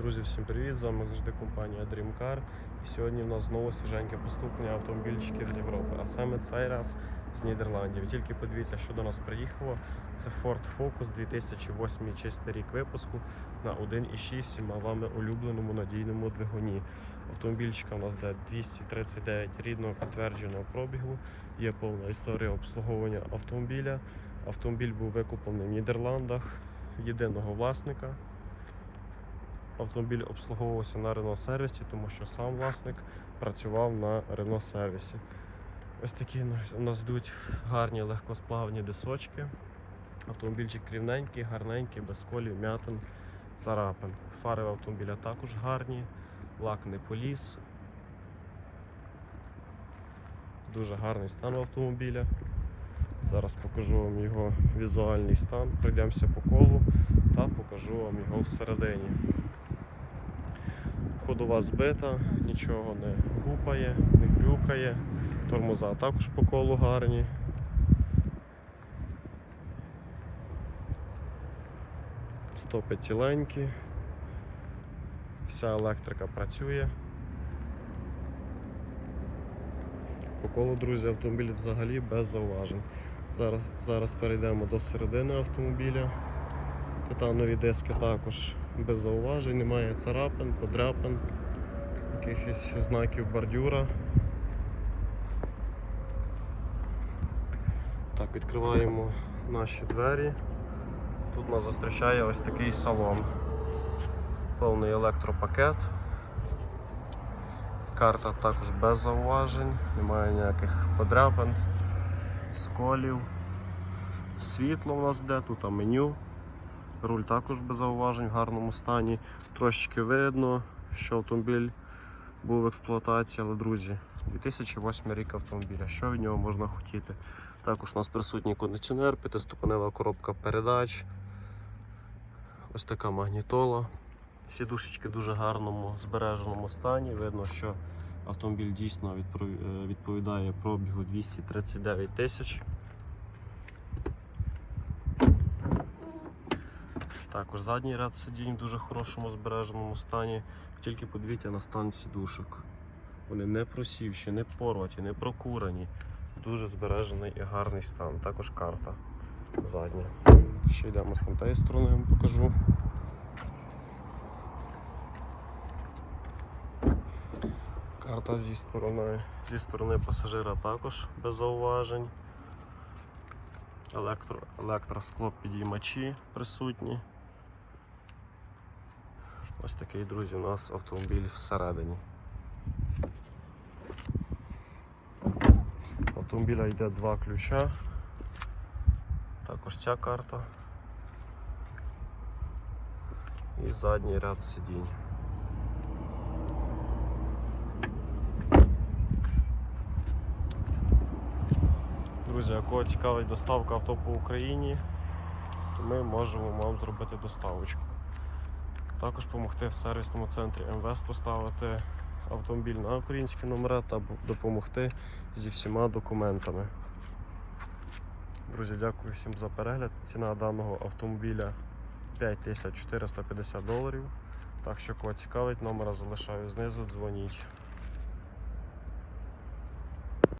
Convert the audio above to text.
Друзі, всім привіт! З вами завжди компанія Dreamcar. І сьогодні в нас знову свіженьке поступлення автомобільчиків з Європи, а саме цей раз з Нідерландів. Тільки подивіться, що до нас приїхало. Це Ford Focus 2008 чистий рік випуску на 1,6 всіма вами улюбленому надійному двигуні. Автомобільчика у нас де 239 рідного підтвердженого пробігу. Є повна історія обслуговування автомобіля. Автомобіль був викуплений в Нідерландах єдиного власника. Автомобіль обслуговувався на Renault сервісі, тому що сам власник працював на Renault сервісі. Ось такі у нас йдуть гарні легкосплавні дисочки. Автомобільчик рівненький, гарненький, без колів, м'ятин, царапин. Фари автомобіля також гарні, лак не поліз. Дуже гарний стан автомобіля. Зараз покажу вам його візуальний стан. Пройдемося по колу та покажу вам його всередині. Ходова збита, нічого не гупає, не грюкає. Тормоза також по колу гарні. Стопи ціленькі. Вся електрика працює. По колу, друзі, автомобіль взагалі без зауважень. Зараз, зараз перейдемо до середини автомобіля. Титанові диски також без зауважень, немає царапин, подряпин, якихось знаків бордюра. Так, відкриваємо наші двері. Тут нас зустрічає ось такий салон. Повний електропакет. Карта також без зауважень, немає ніяких подряпин, сколів. Світло у нас де, тут меню. Руль також без зауважень в гарному стані. Трошечки видно, що автомобіль був в експлуатації, але друзі, 2008 рік автомобіля. Що від нього можна хотіти? Також у нас присутній кондиціонер, п'ятиступенева коробка передач. Ось така магнітола. Сідушечки в дуже гарному збереженому стані. Видно, що автомобіль дійсно е, відповідає пробігу 239 тисяч. Також задній ряд сидінь в дуже хорошому збереженому стані. Тільки подивіться на стан сідушок. Вони не просівші, не порваті, не прокурані. Дуже збережений і гарний стан. Також карта задня. Ще йдемо з тієї сторони, я вам покажу. Карта зі сторони, зі сторони пасажира також без зауважень. Електро, електросклоп підіймачі присутні. Ось такий, друзі, у нас автомобіль всередині. Автомобіля йде два ключа. Також ця карта. І задній ряд сидінь. Друзі, якого цікавить доставка авто по Україні, то ми можемо вам зробити доставочку. Також допомогти в сервісному центрі МВС поставити автомобіль на українські номера та допомогти зі всіма документами. Друзі, дякую всім за перегляд. Ціна даного автомобіля 5450 доларів. Так що кого цікавить, номера залишаю знизу, дзвоніть.